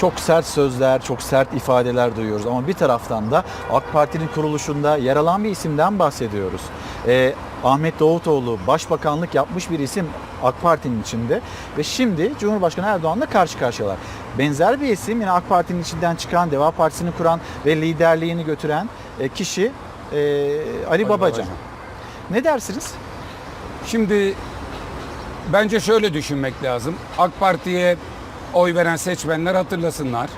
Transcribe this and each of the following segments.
çok sert sözler, çok sert ifadeler duyuyoruz. Ama bir taraftan da AK Parti'nin kuruluşunda yer alan bir isimden bahsediyoruz. Ee, Ahmet Davutoğlu başbakanlık yapmış bir isim AK Parti'nin içinde ve şimdi Cumhurbaşkanı Erdoğan'la karşı karşıyalar. Benzer bir isim yine AK Parti'nin içinden çıkan, Deva Partisi'ni kuran ve liderliğini götüren e, kişi e, Ali, Babacan. Babacan. Ne dersiniz? Şimdi bence şöyle düşünmek lazım. AK Parti'ye oy veren seçmenler hatırlasınlar.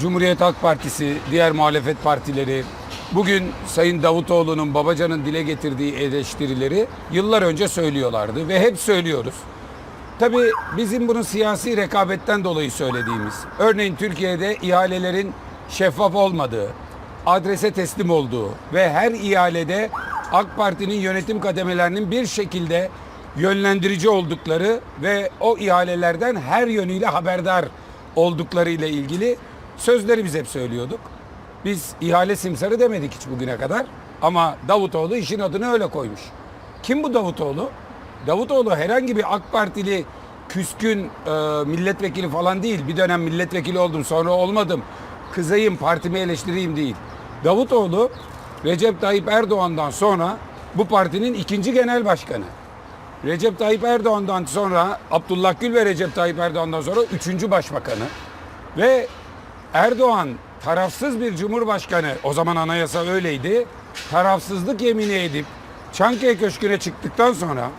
Cumhuriyet Halk Partisi, diğer muhalefet partileri bugün Sayın Davutoğlu'nun Babacan'ın dile getirdiği eleştirileri yıllar önce söylüyorlardı ve hep söylüyoruz. Tabii bizim bunu siyasi rekabetten dolayı söylediğimiz, örneğin Türkiye'de ihalelerin şeffaf olmadığı, adrese teslim olduğu ve her ihalede AK Parti'nin yönetim kademelerinin bir şekilde yönlendirici oldukları ve o ihalelerden her yönüyle haberdar oldukları ile ilgili sözleri biz hep söylüyorduk. Biz ihale simsarı demedik hiç bugüne kadar ama Davutoğlu işin adını öyle koymuş. Kim bu Davutoğlu? Davutoğlu herhangi bir AK Partili küskün e, milletvekili falan değil. Bir dönem milletvekili oldum sonra olmadım. Kızayım partimi eleştireyim değil. Davutoğlu Recep Tayyip Erdoğan'dan sonra bu partinin ikinci genel başkanı. Recep Tayyip Erdoğan'dan sonra Abdullah Gül ve Recep Tayyip Erdoğan'dan sonra üçüncü başbakanı. Ve Erdoğan tarafsız bir cumhurbaşkanı o zaman anayasa öyleydi. Tarafsızlık yemini edip Çankaya Köşkü'ne çıktıktan sonra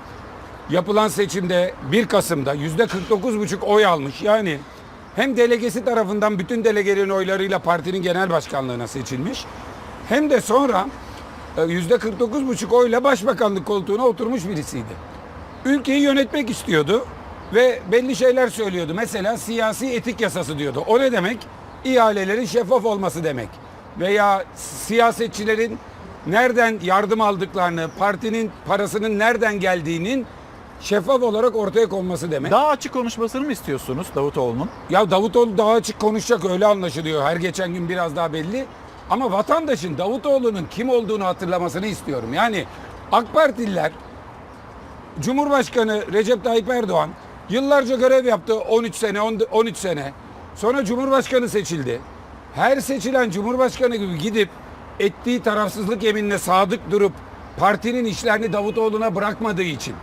yapılan seçimde 1 Kasım'da yüzde 49,5 oy almış. Yani hem delegesi tarafından bütün delegelerin oylarıyla partinin genel başkanlığına seçilmiş. Hem de sonra e, yüzde 49,5 oyla başbakanlık koltuğuna oturmuş birisiydi. Ülkeyi yönetmek istiyordu ve belli şeyler söylüyordu. Mesela siyasi etik yasası diyordu. O ne demek? İhalelerin şeffaf olması demek. Veya siyasetçilerin nereden yardım aldıklarını, partinin parasının nereden geldiğinin şeffaf olarak ortaya konması demek. Daha açık konuşmasını mı istiyorsunuz Davutoğlu'nun? Ya Davutoğlu daha açık konuşacak öyle anlaşılıyor. Her geçen gün biraz daha belli. Ama vatandaşın Davutoğlu'nun kim olduğunu hatırlamasını istiyorum. Yani AK Partililer Cumhurbaşkanı Recep Tayyip Erdoğan yıllarca görev yaptı 13 sene 10 13 sene. Sonra Cumhurbaşkanı seçildi. Her seçilen Cumhurbaşkanı gibi gidip ettiği tarafsızlık yeminine sadık durup partinin işlerini Davutoğlu'na bırakmadığı için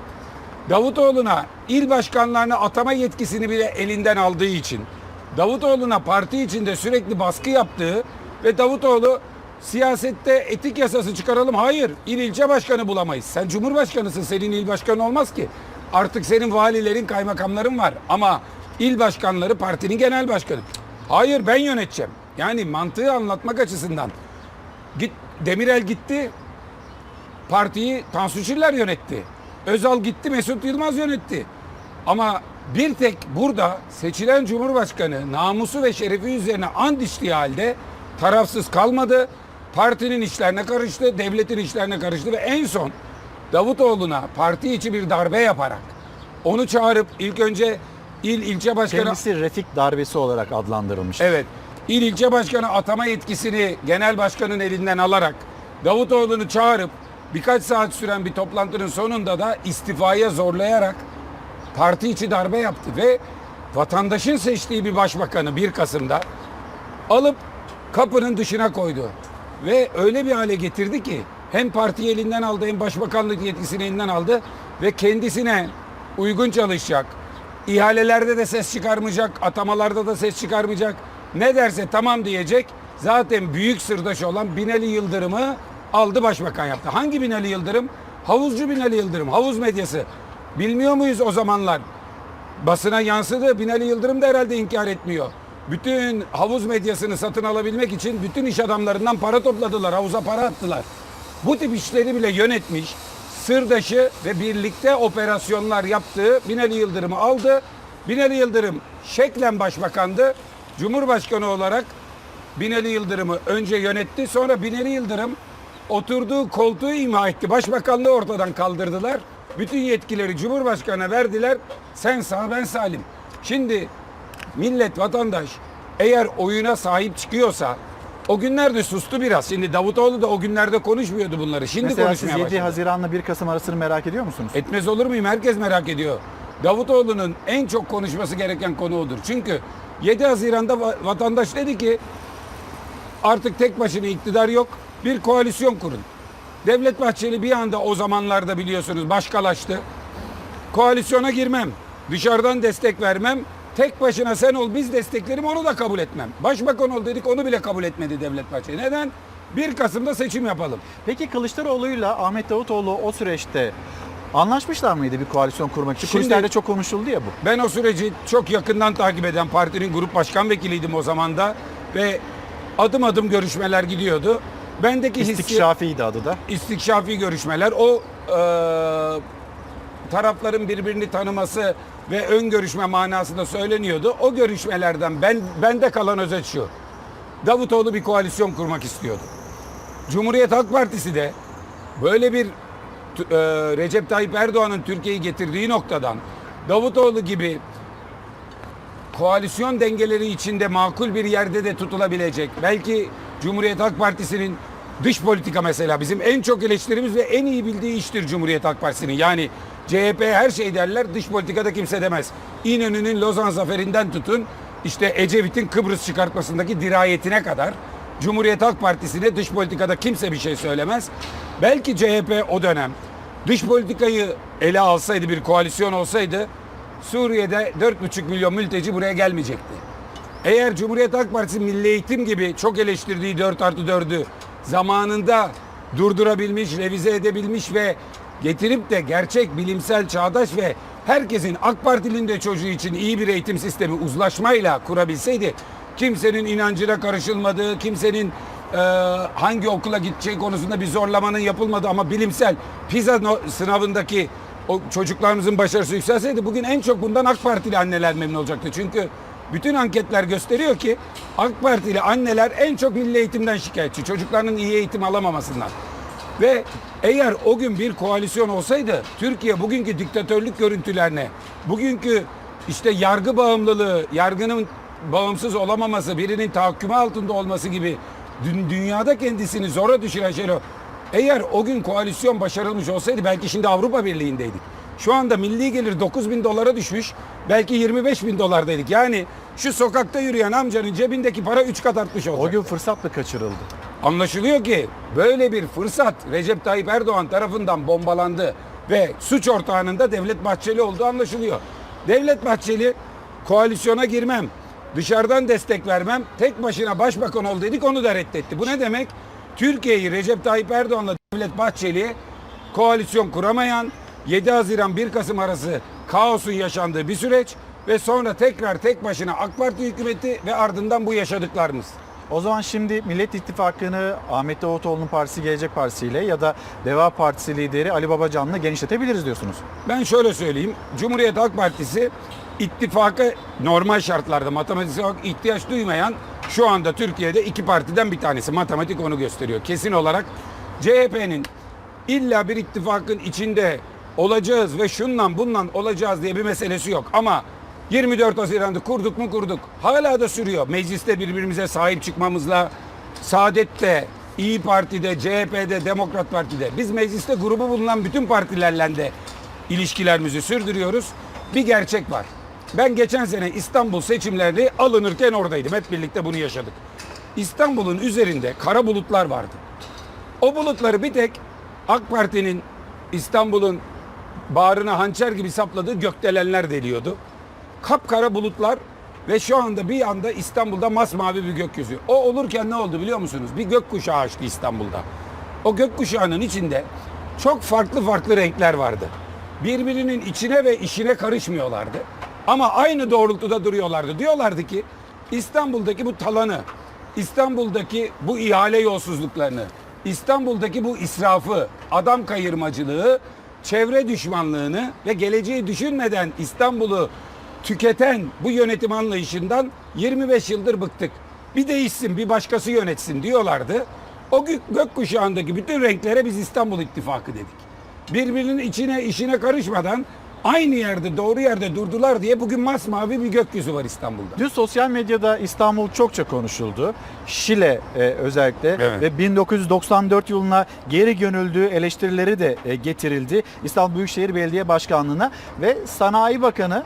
Davutoğlu'na il başkanlarını atama yetkisini bile elinden aldığı için Davutoğlu'na parti içinde sürekli baskı yaptığı ve Davutoğlu siyasette etik yasası çıkaralım. Hayır, il ilçe başkanı bulamayız. Sen cumhurbaşkanısın, senin il başkanı olmaz ki. Artık senin valilerin, kaymakamların var ama il başkanları partinin genel başkanı. Hayır, ben yöneteceğim. Yani mantığı anlatmak açısından git Demirel gitti, partiyi Tansu Çiller yönetti. Özal gitti, Mesut Yılmaz yönetti. Ama bir tek burada seçilen Cumhurbaşkanı namusu ve şerefi üzerine and içtiği halde tarafsız kalmadı. Partinin işlerine karıştı, devletin işlerine karıştı ve en son Davutoğlu'na parti içi bir darbe yaparak onu çağırıp ilk önce il ilçe başkanı Kendisi Refik darbesi olarak adlandırılmış. Evet. İl ilçe başkanı atama yetkisini genel başkanın elinden alarak Davutoğlu'nu çağırıp birkaç saat süren bir toplantının sonunda da istifaya zorlayarak parti içi darbe yaptı ve vatandaşın seçtiği bir başbakanı 1 Kasım'da alıp kapının dışına koydu. Ve öyle bir hale getirdi ki hem parti elinden aldı hem başbakanlık yetkisini elinden aldı ve kendisine uygun çalışacak, ihalelerde de ses çıkarmayacak, atamalarda da ses çıkarmayacak. Ne derse tamam diyecek. Zaten büyük sırdaşı olan Binali Yıldırım'ı aldı başbakan yaptı. Hangi Binali Yıldırım? Havuzcu Binali Yıldırım, havuz medyası. Bilmiyor muyuz o zamanlar? Basına yansıdı. Binali Yıldırım da herhalde inkar etmiyor. Bütün havuz medyasını satın alabilmek için bütün iş adamlarından para topladılar. Havuza para attılar. Bu tip işleri bile yönetmiş. Sırdaşı ve birlikte operasyonlar yaptığı Binali Yıldırım'ı aldı. Binali Yıldırım şeklen başbakandı. Cumhurbaşkanı olarak Binali Yıldırım'ı önce yönetti. Sonra Binali Yıldırım oturduğu koltuğu imha etti. Başbakanlığı ortadan kaldırdılar. Bütün yetkileri Cumhurbaşkanı'na verdiler. Sen sağ ben salim. Şimdi millet, vatandaş eğer oyuna sahip çıkıyorsa o günlerde sustu biraz. Şimdi Davutoğlu da o günlerde konuşmuyordu bunları. Şimdi Mesela siz konuşmaya 7 başladı. Haziran'la 1 Kasım arasını merak ediyor musunuz? Etmez olur muyum? Herkes merak ediyor. Davutoğlu'nun en çok konuşması gereken konu odur. Çünkü 7 Haziran'da va- vatandaş dedi ki artık tek başına iktidar yok. Bir koalisyon kurun. Devlet Bahçeli bir anda o zamanlarda biliyorsunuz başkalaştı. Koalisyona girmem. Dışarıdan destek vermem. Tek başına sen ol biz desteklerim onu da kabul etmem. Başbakan ol dedik onu bile kabul etmedi Devlet Bahçeli. Neden? 1 Kasım'da seçim yapalım. Peki Kılıçdaroğlu'yla Ahmet Davutoğlu o süreçte anlaşmışlar mıydı bir koalisyon kurmak için? Şimdi- Kulislerde çok konuşuldu ya bu. Ben o süreci çok yakından takip eden partinin grup başkan vekiliydim o zaman da ve adım adım görüşmeler gidiyordu. Bendeki İstikşafiydi adı da. istikşafi görüşmeler o e, tarafların birbirini tanıması ve ön görüşme manasında söyleniyordu. O görüşmelerden ben bende kalan özet şu. Davutoğlu bir koalisyon kurmak istiyordu. Cumhuriyet Halk Partisi de böyle bir e, Recep Tayyip Erdoğan'ın Türkiye'yi getirdiği noktadan Davutoğlu gibi koalisyon dengeleri içinde makul bir yerde de tutulabilecek. Belki Cumhuriyet Halk Partisi'nin dış politika mesela bizim en çok eleştirimiz ve en iyi bildiği iştir Cumhuriyet Halk Partisi'nin. Yani CHP her şey derler dış politikada kimse demez. İnönü'nün Lozan zaferinden tutun işte Ecevit'in Kıbrıs çıkartmasındaki dirayetine kadar Cumhuriyet Halk Partisi'ne dış politikada kimse bir şey söylemez. Belki CHP o dönem dış politikayı ele alsaydı bir koalisyon olsaydı Suriye'de 4,5 milyon mülteci buraya gelmeyecekti. Eğer Cumhuriyet Halk Partisi Milli Eğitim gibi çok eleştirdiği 4 artı 4'ü zamanında durdurabilmiş, revize edebilmiş ve getirip de gerçek bilimsel, çağdaş ve herkesin AK Partili'nin de çocuğu için iyi bir eğitim sistemi uzlaşmayla kurabilseydi kimsenin inancına karışılmadığı, kimsenin e, hangi okula gideceği konusunda bir zorlamanın yapılmadığı ama bilimsel PISA sınavındaki o çocuklarımızın başarısı yükselseydi bugün en çok bundan AK Partili anneler memnun olacaktı. Çünkü bütün anketler gösteriyor ki AK Partili anneler en çok milli eğitimden şikayetçi. Çocuklarının iyi eğitim alamamasından. Ve eğer o gün bir koalisyon olsaydı Türkiye bugünkü diktatörlük görüntülerine, bugünkü işte yargı bağımlılığı, yargının bağımsız olamaması, birinin tahakkümü altında olması gibi dün- dünyada kendisini zora düşüren şeyler. Eğer o gün koalisyon başarılmış olsaydı belki şimdi Avrupa Birliği'ndeydik. Şu anda milli gelir 9 bin dolara düşmüş. Belki 25 bin dolardaydık. Yani şu sokakta yürüyen amcanın cebindeki para 3 kat artmış olacak. O gün fırsatla kaçırıldı. Anlaşılıyor ki böyle bir fırsat Recep Tayyip Erdoğan tarafından bombalandı ve suç ortağının da Devlet Bahçeli olduğu anlaşılıyor. Devlet Bahçeli koalisyona girmem, dışarıdan destek vermem, tek başına başbakan ol dedik onu da reddetti. Bu ne demek? Türkiye'yi Recep Tayyip Erdoğan'la Devlet Bahçeli koalisyon kuramayan 7 Haziran 1 Kasım arası kaosun yaşandığı bir süreç ve sonra tekrar tek başına AK Parti hükümeti ve ardından bu yaşadıklarımız. O zaman şimdi Millet İttifakı'nı Ahmet Davutoğlu'nun partisi Gelecek Partisi ile ya da Deva Partisi lideri Ali Babacan'la genişletebiliriz diyorsunuz. Ben şöyle söyleyeyim. Cumhuriyet Halk Partisi ittifaka normal şartlarda matematiksel ihtiyaç duymayan şu anda Türkiye'de iki partiden bir tanesi. Matematik onu gösteriyor. Kesin olarak CHP'nin illa bir ittifakın içinde olacağız ve şundan bundan olacağız diye bir meselesi yok. Ama 24 Haziran'da kurduk mu kurduk. Hala da sürüyor. Mecliste birbirimize sahip çıkmamızla Saadet'te, İyi Parti'de, CHP'de, Demokrat Parti'de biz mecliste grubu bulunan bütün partilerle de ilişkilerimizi sürdürüyoruz. Bir gerçek var. Ben geçen sene İstanbul seçimleri alınırken oradaydım. Hep birlikte bunu yaşadık. İstanbul'un üzerinde kara bulutlar vardı. O bulutları bir tek AK Parti'nin İstanbul'un bağrına hançer gibi sapladığı gökdelenler deliyordu. Kapkara bulutlar ve şu anda bir anda İstanbul'da masmavi bir gökyüzü. O olurken ne oldu biliyor musunuz? Bir gökkuşağı açtı İstanbul'da. O gökkuşağının içinde çok farklı farklı renkler vardı. Birbirinin içine ve işine karışmıyorlardı. Ama aynı doğrultuda duruyorlardı. Diyorlardı ki İstanbul'daki bu talanı, İstanbul'daki bu ihale yolsuzluklarını, İstanbul'daki bu israfı, adam kayırmacılığı, çevre düşmanlığını ve geleceği düşünmeden İstanbul'u tüketen bu yönetim anlayışından 25 yıldır bıktık. Bir değişsin, bir başkası yönetsin diyorlardı. O gök gökkuşağındaki bütün renklere biz İstanbul İttifakı dedik. Birbirinin içine işine karışmadan aynı yerde doğru yerde durdular diye bugün masmavi bir gökyüzü var İstanbul'da. Dün sosyal medyada İstanbul çokça konuşuldu. Şile e, özellikle Evet. ve 1994 yılına geri gönüldüğü eleştirileri de e, getirildi. İstanbul Büyükşehir Belediye Başkanlığı'na ve Sanayi Bakanı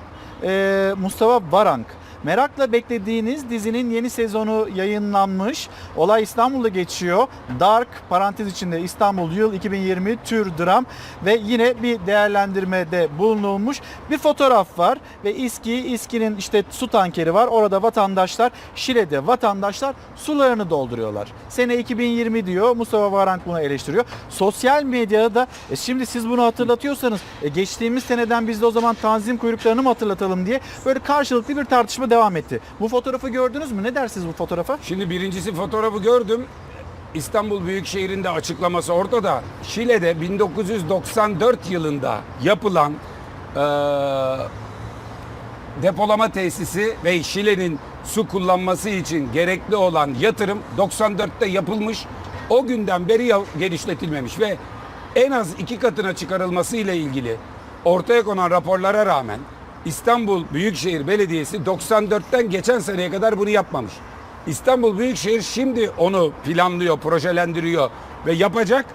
Mustafa Varank Merakla beklediğiniz dizinin yeni sezonu yayınlanmış. Olay İstanbul'da geçiyor. Dark parantez içinde İstanbul yıl 2020 tür dram ve yine bir değerlendirmede bulunulmuş bir fotoğraf var ve İSKİ, İSKİ'nin işte su tankeri var. Orada vatandaşlar Şile'de vatandaşlar sularını dolduruyorlar. Sene 2020 diyor. Mustafa Varank bunu eleştiriyor. Sosyal medyada da e şimdi siz bunu hatırlatıyorsanız e geçtiğimiz seneden biz de o zaman tanzim kuyruklarını mı hatırlatalım diye böyle karşılıklı bir tartışma devam etti. Bu fotoğrafı gördünüz mü? Ne dersiniz bu fotoğrafa? Şimdi birincisi fotoğrafı gördüm. İstanbul Büyükşehir'in de açıklaması ortada. Şile'de 1994 yılında yapılan eee, depolama tesisi ve Şile'nin su kullanması için gerekli olan yatırım 94'te yapılmış. O günden beri genişletilmemiş ve en az iki katına çıkarılması ile ilgili ortaya konan raporlara rağmen İstanbul Büyükşehir Belediyesi 94'ten geçen seneye kadar bunu yapmamış. İstanbul Büyükşehir şimdi onu planlıyor, projelendiriyor ve yapacak.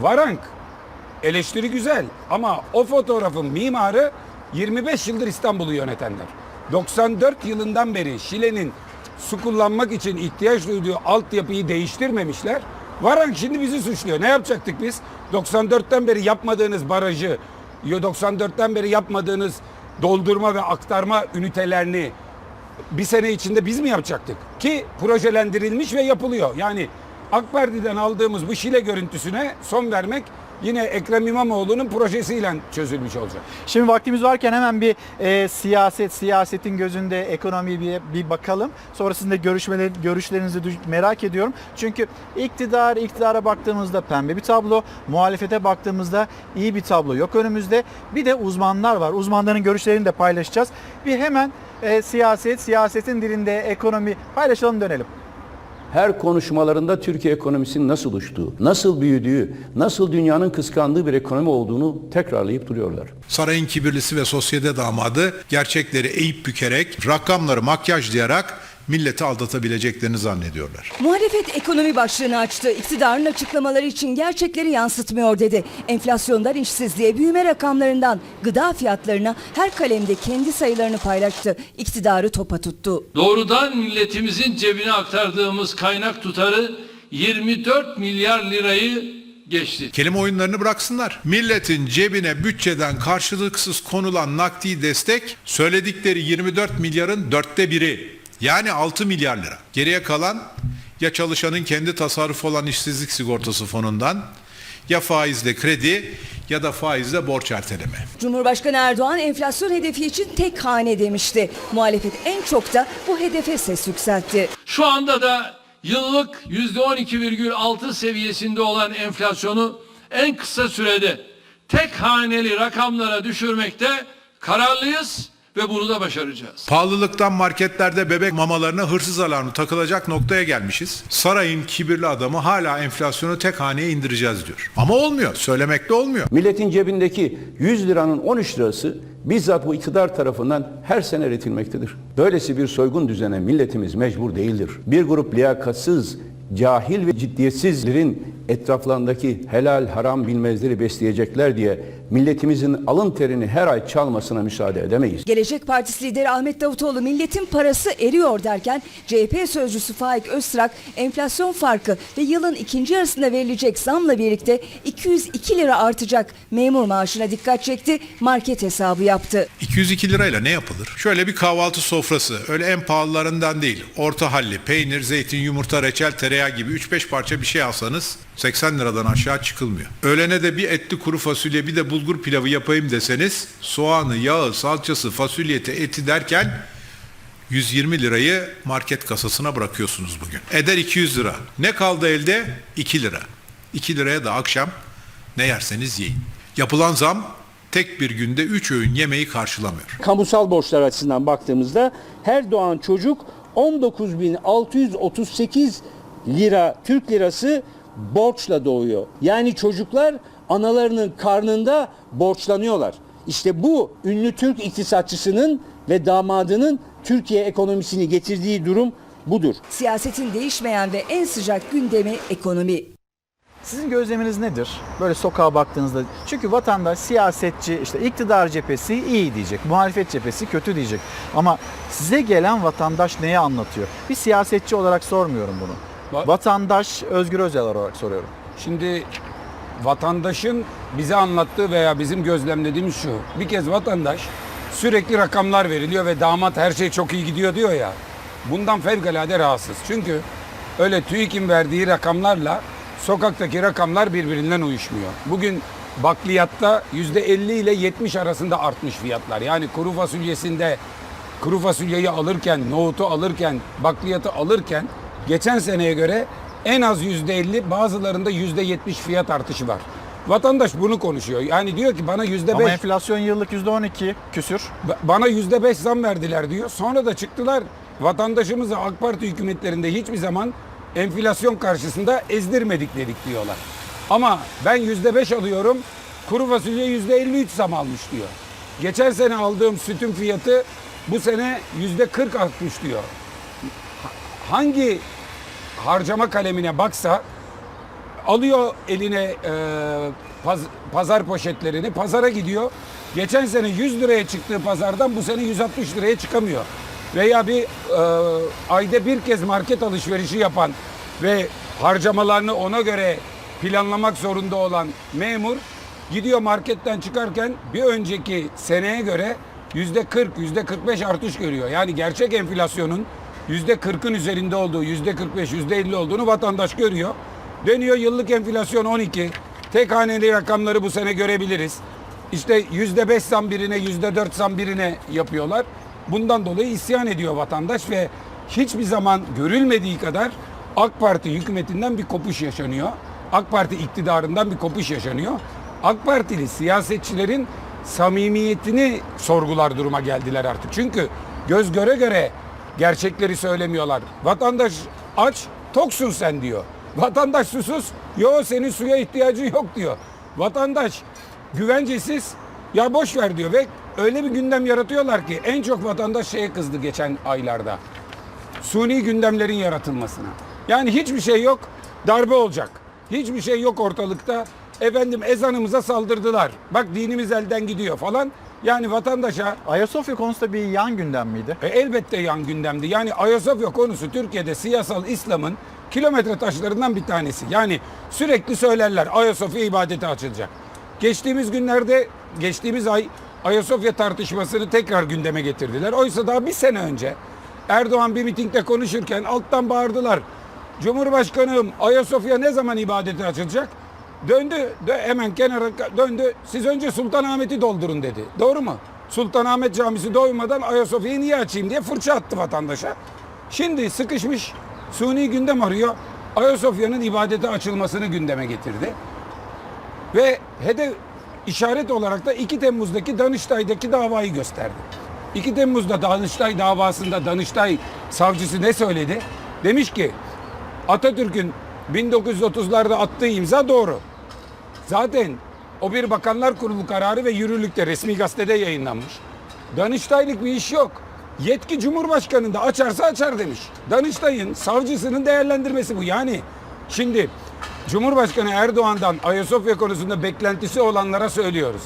Varank eleştiri güzel ama o fotoğrafın mimarı 25 yıldır İstanbul'u yönetenler. 94 yılından beri Şile'nin su kullanmak için ihtiyaç duyduğu altyapıyı değiştirmemişler. Varank şimdi bizi suçluyor. Ne yapacaktık biz? 94'ten beri yapmadığınız barajı, 94'ten beri yapmadığınız doldurma ve aktarma ünitelerini bir sene içinde biz mi yapacaktık? Ki projelendirilmiş ve yapılıyor. Yani AK Parti'den aldığımız bu Şile görüntüsüne son vermek yine Ekrem İmamoğlu'nun projesiyle çözülmüş olacak. Şimdi vaktimiz varken hemen bir e, siyaset, siyasetin gözünde ekonomiyi bir, bir bakalım. Sonrasında görüşmeler, görüşlerinizi merak ediyorum. Çünkü iktidar, iktidara baktığımızda pembe bir tablo, muhalefete baktığımızda iyi bir tablo yok önümüzde. Bir de uzmanlar var. Uzmanların görüşlerini de paylaşacağız. Bir hemen e, siyaset, siyasetin dilinde ekonomi paylaşalım dönelim. Her konuşmalarında Türkiye ekonomisinin nasıl uçtuğu, nasıl büyüdüğü, nasıl dünyanın kıskandığı bir ekonomi olduğunu tekrarlayıp duruyorlar. Sarayın kibirlisi ve sosyete damadı gerçekleri eğip bükerek, rakamları makyajlayarak milleti aldatabileceklerini zannediyorlar. Muhalefet ekonomi başlığını açtı. İktidarın açıklamaları için gerçekleri yansıtmıyor dedi. Enflasyondan işsizliğe, büyüme rakamlarından gıda fiyatlarına her kalemde kendi sayılarını paylaştı. İktidarı topa tuttu. Doğrudan milletimizin cebine aktardığımız kaynak tutarı 24 milyar lirayı geçti. Kelime oyunlarını bıraksınlar. Milletin cebine bütçeden karşılıksız konulan nakdi destek söyledikleri 24 milyarın dörtte biri. Yani 6 milyar lira. Geriye kalan ya çalışanın kendi tasarrufu olan işsizlik sigortası fonundan ya faizle kredi ya da faizle borç erteleme. Cumhurbaşkanı Erdoğan enflasyon hedefi için tek hane demişti. Muhalefet en çok da bu hedefe ses yükseltti. Şu anda da yıllık %12,6 seviyesinde olan enflasyonu en kısa sürede tek haneli rakamlara düşürmekte kararlıyız ve bunu da başaracağız. Pahalılıktan marketlerde bebek mamalarına hırsız alarmı takılacak noktaya gelmişiz. Sarayın kibirli adamı hala enflasyonu tek haneye indireceğiz diyor. Ama olmuyor. Söylemekle olmuyor. Milletin cebindeki 100 liranın 13 lirası bizzat bu iktidar tarafından her sene üretilmektedir. Böylesi bir soygun düzene milletimiz mecbur değildir. Bir grup liyakatsız, cahil ve ciddiyetsizlerin etraflarındaki helal haram bilmezleri besleyecekler diye milletimizin alın terini her ay çalmasına müsaade edemeyiz. Gelecek Partisi lideri Ahmet Davutoğlu milletin parası eriyor derken CHP sözcüsü Faik Öztrak enflasyon farkı ve yılın ikinci yarısında verilecek zamla birlikte 202 lira artacak memur maaşına dikkat çekti, market hesabı yaptı. 202 lirayla ne yapılır? Şöyle bir kahvaltı sofrası. Öyle en pahalılarından değil. Orta halli, peynir, zeytin, yumurta, reçel, tereyağı gibi 3-5 parça bir şey alsanız 80 liradan aşağı çıkılmıyor. Öğlene de bir etli kuru fasulye bir de bulgur pilavı yapayım deseniz soğanı, yağı, salçası, fasulyeti, eti derken 120 lirayı market kasasına bırakıyorsunuz bugün. Eder 200 lira. Ne kaldı elde? 2 lira. 2 liraya da akşam ne yerseniz yiyin. Yapılan zam tek bir günde 3 öğün yemeği karşılamıyor. kamusal borçlar açısından baktığımızda her doğan çocuk 19.638 lira Türk lirası borçla doğuyor. Yani çocuklar analarının karnında borçlanıyorlar. İşte bu ünlü Türk iktisatçısının ve damadının Türkiye ekonomisini getirdiği durum budur. Siyasetin değişmeyen ve en sıcak gündemi ekonomi. Sizin gözleminiz nedir? Böyle sokağa baktığınızda. Çünkü vatandaş, siyasetçi, işte iktidar cephesi iyi diyecek. Muhalefet cephesi kötü diyecek. Ama size gelen vatandaş neyi anlatıyor? Bir siyasetçi olarak sormuyorum bunu. Va- Vatandaş Özgür Özel olarak soruyorum. Şimdi vatandaşın bize anlattığı veya bizim gözlemlediğimiz şu. Bir kez vatandaş sürekli rakamlar veriliyor ve damat her şey çok iyi gidiyor diyor ya. Bundan fevkalade rahatsız. Çünkü öyle TÜİK'in verdiği rakamlarla sokaktaki rakamlar birbirinden uyuşmuyor. Bugün bakliyatta %50 ile 70 arasında artmış fiyatlar. Yani kuru fasulyesinde kuru fasulyeyi alırken, nohutu alırken, bakliyatı alırken geçen seneye göre en az yüzde elli bazılarında yüzde yetmiş fiyat artışı var. Vatandaş bunu konuşuyor. Yani diyor ki bana yüzde Ama beş, enflasyon yıllık %12 küsür. bana yüzde beş zam verdiler diyor. Sonra da çıktılar vatandaşımızı AK Parti hükümetlerinde hiçbir zaman enflasyon karşısında ezdirmedik dedik diyorlar. Ama ben yüzde beş alıyorum kuru fasulye yüzde elli üç zam almış diyor. Geçen sene aldığım sütün fiyatı bu sene yüzde kırk artmış diyor. Hangi harcama kalemine baksa alıyor eline e, paz- pazar poşetlerini pazara gidiyor. Geçen sene 100 liraya çıktığı pazardan bu sene 160 liraya çıkamıyor. Veya bir e, ayda bir kez market alışverişi yapan ve harcamalarını ona göre planlamak zorunda olan memur gidiyor marketten çıkarken bir önceki seneye göre yüzde 40, yüzde 45 artış görüyor. Yani gerçek enflasyonun 40'ın üzerinde olduğu, yüzde 45, yüzde 50 olduğunu vatandaş görüyor. Dönüyor yıllık enflasyon 12. Tek haneli rakamları bu sene görebiliriz. İşte yüzde 5 zam birine, yüzde 4 zam birine yapıyorlar. Bundan dolayı isyan ediyor vatandaş ve hiçbir zaman görülmediği kadar AK Parti hükümetinden bir kopuş yaşanıyor. AK Parti iktidarından bir kopuş yaşanıyor. AK Partili siyasetçilerin samimiyetini sorgular duruma geldiler artık. Çünkü göz göre göre gerçekleri söylemiyorlar. Vatandaş aç, toksun sen diyor. Vatandaş susuz, yo senin suya ihtiyacın yok diyor. Vatandaş güvencesiz, ya boş ver diyor ve öyle bir gündem yaratıyorlar ki en çok vatandaş şeye kızdı geçen aylarda. Suni gündemlerin yaratılmasına. Yani hiçbir şey yok, darbe olacak. Hiçbir şey yok ortalıkta. Efendim ezanımıza saldırdılar. Bak dinimiz elden gidiyor falan. Yani vatandaşa Ayasofya konusu da bir yan gündem miydi? e, elbette yan gündemdi. Yani Ayasofya konusu Türkiye'de siyasal İslam'ın kilometre taşlarından bir tanesi. Yani sürekli söylerler Ayasofya ibadete açılacak. Geçtiğimiz günlerde, geçtiğimiz ay Ayasofya tartışmasını tekrar gündeme getirdiler. Oysa daha bir sene önce Erdoğan bir mitingde konuşurken alttan bağırdılar. Cumhurbaşkanım Ayasofya ne zaman ibadete açılacak? Döndü, dö- hemen kenara döndü. Siz önce Sultanahmet'i doldurun dedi. Doğru mu? Sultanahmet Camisi doymadan Ayasofya'yı niye açayım diye fırça attı vatandaşa. Şimdi sıkışmış suni gündem arıyor. Ayasofya'nın ibadete açılmasını gündeme getirdi. Ve hedef işaret olarak da 2 Temmuz'daki Danıştay'daki davayı gösterdi. 2 Temmuz'da Danıştay davasında Danıştay savcısı ne söyledi? Demiş ki Atatürk'ün 1930'larda attığı imza doğru. Zaten o bir bakanlar kurulu kararı ve yürürlükte resmi gazetede yayınlanmış. Danıştaylık bir iş yok. Yetki Cumhurbaşkanı'nda açarsa açar demiş. Danıştay'ın savcısının değerlendirmesi bu. Yani şimdi Cumhurbaşkanı Erdoğan'dan Ayasofya konusunda beklentisi olanlara söylüyoruz.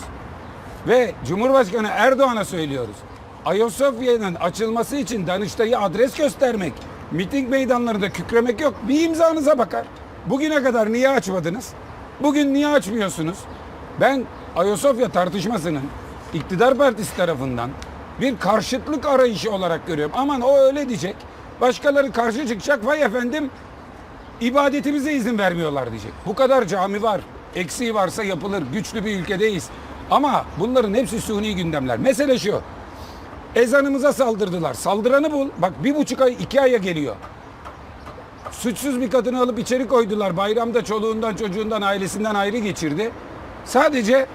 Ve Cumhurbaşkanı Erdoğan'a söylüyoruz. Ayasofya'nın açılması için Danıştay'ı adres göstermek, miting meydanlarında kükremek yok. Bir imzanıza bakar. Bugüne kadar niye açmadınız? Bugün niye açmıyorsunuz? Ben Ayasofya tartışmasının iktidar partisi tarafından bir karşıtlık arayışı olarak görüyorum. Aman o öyle diyecek. Başkaları karşı çıkacak. Vay efendim ibadetimize izin vermiyorlar diyecek. Bu kadar cami var. Eksiği varsa yapılır. Güçlü bir ülkedeyiz. Ama bunların hepsi suni gündemler. Mesele şu. Ezanımıza saldırdılar. Saldıranı bul. Bak bir buçuk ay, iki aya geliyor. Suçsuz bir kadını alıp içeri koydular. Bayramda çoluğundan, çocuğundan, ailesinden ayrı geçirdi. Sadece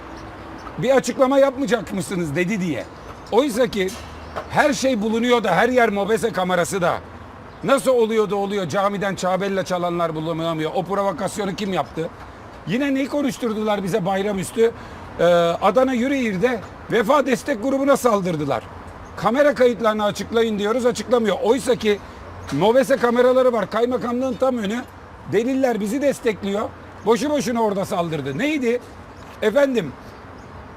bir açıklama yapmayacak mısınız dedi diye. Oysa ki her şey bulunuyor da her yer mobese kamerası da. Nasıl oluyor da oluyor camiden çabella çalanlar bulunamıyor. O provokasyonu kim yaptı? Yine neyi konuşturdular bize bayramüstü? Ee, Adana Yüreğir'de Vefa Destek Grubu'na saldırdılar. Kamera kayıtlarını açıklayın diyoruz açıklamıyor. Oysa ki Mobese kameraları var. Kaymakamlığın tam önü. Deliller bizi destekliyor. Boşu boşuna orada saldırdı. Neydi? Efendim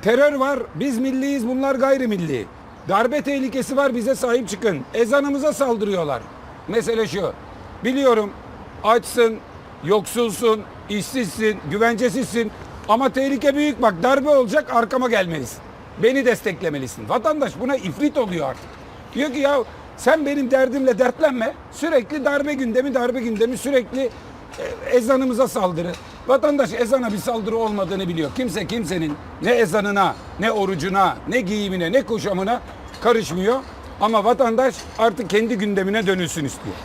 terör var, biz milliyiz, bunlar gayrimilli. Darbe tehlikesi var, bize sahip çıkın. Ezanımıza saldırıyorlar. Mesele şu. Biliyorum açsın, yoksulsun, işsizsin, güvencesizsin. Ama tehlike büyük bak darbe olacak arkama gelmelisin. Beni desteklemelisin. Vatandaş buna ifrit oluyor artık. Diyor ki ya sen benim derdimle dertlenme. Sürekli darbe gündemi darbe gündemi sürekli e, ezanımıza saldırı. Vatandaş ezana bir saldırı olmadığını biliyor. Kimse kimsenin ne ezanına, ne orucuna, ne giyimine, ne kuşamına karışmıyor. Ama vatandaş artık kendi gündemine dönülsün istiyor.